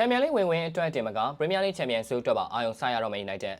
ချန်ပီယံလိဝင်ဝင်အတွက်တင်မကပရီးမီးယားလိချန်ပီယံဆုအတွက်ပါအာရုံစိုက်ရတော့မယ် United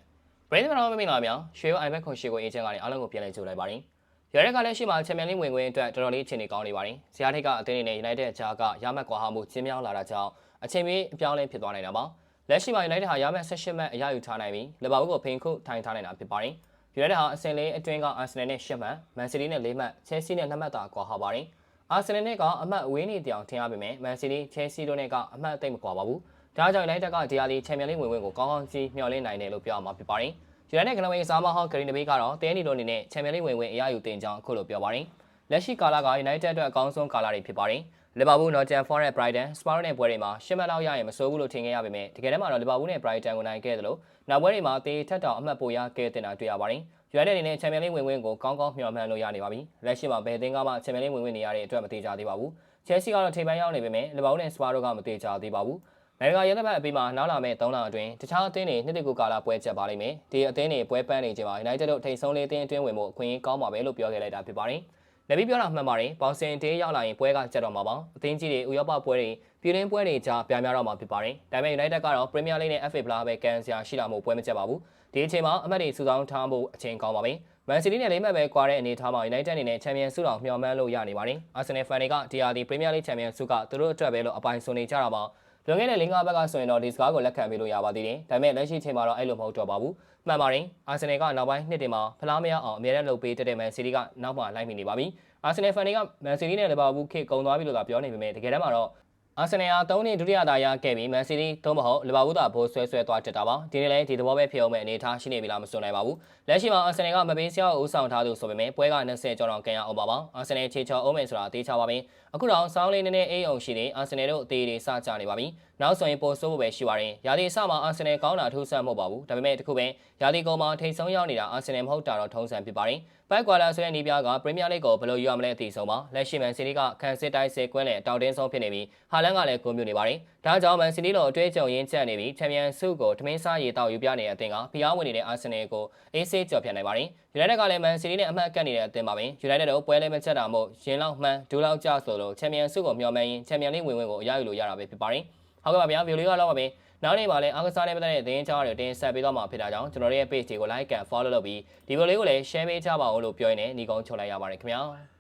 ပရိသတ်တော်မင်္ဂလာများရွှေရိုအိုင်ဘက်ခွန်ရှိကိုအေဂျင့်ကနေအားလုံးကိုပြန်လည်ကြိုလိုက်ပါတယ်။ရရက်ကလည်းရှိမှချန်ပီယံလိဝင်ဝင်အတွက်တော်တော်လေးအခြေအနေကောင်းနေပါတယ်။ဇီယာထိတ်ကအသင်းအနေနဲ့ United အကြားကရမတ်ကွာဟမှုကျင်းမြောင်းလာတာကြောင့်အချိန်မီအပြောင်းလဲဖြစ်သွားနိုင်တာပါ။လက်ရှိမှာ United ဟာရမတ်18မှတ်အရယူထားနိုင်ပြီးလီဗာပူးကိုဖိန်ခုထိုင်ထားနိုင်တာဖြစ်ပါတယ်။ United ဟာအဆင့်လေးအတွင်းက Arsenal နဲ့10မှတ်၊ Man City နဲ့4မှတ်၊ Chelsea နဲ့2မှတ်သာကွာဟပါတယ်။ Arsenal နဲ့ကအမှတ်အဝေးနေတောင်ထင်ရပေမဲ့ Man City, Chelsea တို့နဲ့ကအမှတ်အသိမ့်မကွာပါဘူး။ဒါကြောင့် United ကဒီယာလီချန်ပီယံလိဝင်ဝင်ကိုကောင်းကောင်းကြီးမျှော်လင့်နိုင်တယ်လို့ပြောရမှာဖြစ်ပါတယ်။ United ကနဝေးစားမဟောင်းဂရီနဘေးကတော့တဲနီလိုအနေနဲ့ချန်ပီယံလိဝင်ဝင်အရယူတင်ကြောင်းအခုလိုပြောပါတယ်။လက်ရှိကာလက United အတွက်အကောင်းဆုံးကာလတွေဖြစ်ပါတယ်။ လီဗာပူး Nottingham Forest Brighton Spurs နဲ့ပွဲတွေမှာရှစ်မှတ်လောက်ရရင်မဆိုးဘူးလို့ထင်ခဲ့ရပေမဲ့တကယ်တမ်းမှာတော့လီဗာပူးနဲ့ Brighton ကိုနိုင်ခဲ့တယ်လို့နောက်ပွဲတွေမှာတေးထက်တောင်အမှတ်ပိုရခဲ့တင်တာတွေ့ရပါတယ်။ United အနေနဲ့ချန်ပီယံလိဝင်ဝင်ကိုကောင်းကောင်းမျှော်မှန်းလို့ရနေပါပြီ။လက်ရှိမှာဘယ်အသင်းကမှချန်ပီယံလိဝင်ဝင်နေရတဲ့အတွက်မသေးကြသေးပါဘူး။ Chelsea ကတော့ထိပ်ပိုင်းရောက်နေပေမဲ့လီဗာပူးနဲ့ Spurs တို့ကမသေးကြသေးပါဘူး။နိုင်ငံရဲတပ်ဖွဲ့အပြီးမှာနောက်လာမဲ့3လအတွင်းတခြားအသင်းတွေနှစ်တကူကာလပွဲချက်ပါလိမ့်မယ်။ဒီအသင်းတွေပွဲပန်းနေချိန်မှာ United တို့ထိပ်ဆုံးလေးအသင်းအတွင်းဝင်ဖို့အခွင့်အရေးကောင်းပါပဲလို့ပြောခဲ့လိုက်တာဖြစ်ပါတယ်။ လက်ပြီးပြောတာမှန်ပါတယ်။ပေါင်စင်တေးရောက်လာရင်ပွဲကကြက်တော့မှာပါ။အသင်းကြီးတွေဥရောပပွဲတွေပြည်တွင်းပွဲတွေကြားပြများတော့မှာဖြစ်ပါတယ်။ဒါပေမဲ့ United ကတော့ Premier League နဲ့ FA ဖလားပဲကန်စရာရှိတာမို့ပွဲမချက်ပါဘူး။ဒီအချိန်မှာအမှတ်တွေစုဆောင်းထားဖို့အချိန်ကောင်းပါပဲ။ Man City နဲ့လေးမှတ်ပဲကွာတဲ့အနေအထားမှာ United အနေနဲ့ချန်ပီယံဆုတော်မျှော်မှန်းလို့ရနေပါတယ်။ Arsenal fan တွေကဒီယာဒီ Premier League ချန်ပီယံဆုကသူတို့အတွက်ပဲလို့အပိုင်ဆိုနေကြတာပါ။ လွန်ခဲ့တဲ့၄-၅ဘက်ကဆိုရင်တော့ဒီစကားကိုလက်ခံပေးလို့ရပါသေးတယ်။ဒါပေမဲ့လက်ရှိချိန်မှာတော့အဲ့လိုမဟုတ်တော့ပါဘူး။မှန်ပါတယ်။ Arsenal ကနောက်ပိုင်းနှစ်တွေမှာဖလားမရအောင်အမြဲတမ်းလုပ်ပေးတတ်တဲ့ Man City ကနောက်မှလိုက်မိနေပါပြီ။ Arsenal fan တွေက Man City နဲ့ Liverpool ခေတ်ကုံသွားပြီလို့သာပြောနေပေမဲ့တကယ်တမ်းမှာတော့ အာဆင်နယ်ဟာ၃နှစ်ဒုတိယသားရခဲ့ပြီးမန်စီးတီးသို့မဟုတ်လီဗာပူးသာဘိုးဆွဲဆွဲသွားတက်တာပါဒီနေ့လည်းဒီသဘောပဲဖြစ်အောင်မဲ့အနေအထားရှိနေပြီလားမဆိုနိုင်ပါဘူးလက်ရှိမှာအာဆင်နယ်ကမပေးစရာဦးဆောင်ထားသူဆိုပေမဲ့ပွဲက20ကျော်တော့ကန်ရအောင်ပါပါအာဆင်နယ်ခြေချော်အောင်မယ်ဆိုတာအသေးချပါပဲအခုတော့ဆောင်းလေးနည်းနည်းအေးအောင်ရှိနေအာဆင်နယ်တို့အသေးတွေစကြနေပါပြီနောက်ဆိုရင်ပိုဆိုးဖို့ပဲရှိပါတယ်ရာသီအစမှာအာဆင်နယ်ကောင်းတာထူးဆန်းမဟုတ်ပါဘူးဒါပေမဲ့တခုပဲရာသီကုန်မှာထိတ်ဆုံးရောက်နေတာအာဆင်နယ်မဟုတ်တာတော့ထုံးစံဖြစ်ပါတယ်ပိုက်ကွာလာဆိုတဲ့နီးပြားကပရီးမီးယားလိဂ်ကိုဘယ်လိုယူရမလဲအသိဆုံးပါလက်ရှိမန်စီးတီးကခံစစ်တိုင်းစေကွင်းနဲ့တောင်တင်းဆုံးဖြစ်နေပြီးဟာလန်ကလည်းဂုဏ်ပြုနေပါတယ်ဒါကြောင့်မန်စီးတီးလိုအတွေ့အကြုံရင်းချက်နေပြီးချန်ပီယံဆုကိုထမင်းစားရေတောက်ယူပြနေတဲ့အသင်းကဖျားဝင်နေတဲ့အာဆင်နယ်ကိုအေးဆေးကြော်ဖြတ်နိုင်ပါတယ်ယူနိုက်တက်ကလည်းမန်စီးတီးနဲ့အမှတ်ကပ်နေတဲ့အသင်းပါပဲယူနိုက်တက်တို့ပွဲလဲမချက်တာမို့ရင်းလောက်မှန်းဒူးလောက်ကြဆိုလို့ချန်ပီယံဆုကိုမျှော်မှန်းရင်ချန်ပီယံလိဝင်ဝင်ကိုအရယူလို့ရတာပဲဖြစ်ပါတယ်ဟုတ်ကဲ့ပါဗျာဗီဒီယိုလေးကတော့ပါပဲနောက်နေ့မှာလည်းအားကစားနဲ့ပတ်သက်တဲ့သတင်းကြားတွေတင်ဆက်ပေးသွားမှာဖြစ်တာကြောင့်ကျွန်တော်တို့ရဲ့ page တွေကို like and follow လုပ်ပြီးဒီဗီဒီယိုလေးကိုလည်း share ပေးကြပါဦးလို့ပြောရင်းနဲ့ညီကုန်းချုပ်လိုက်ရပါတယ်ခင်ဗျာ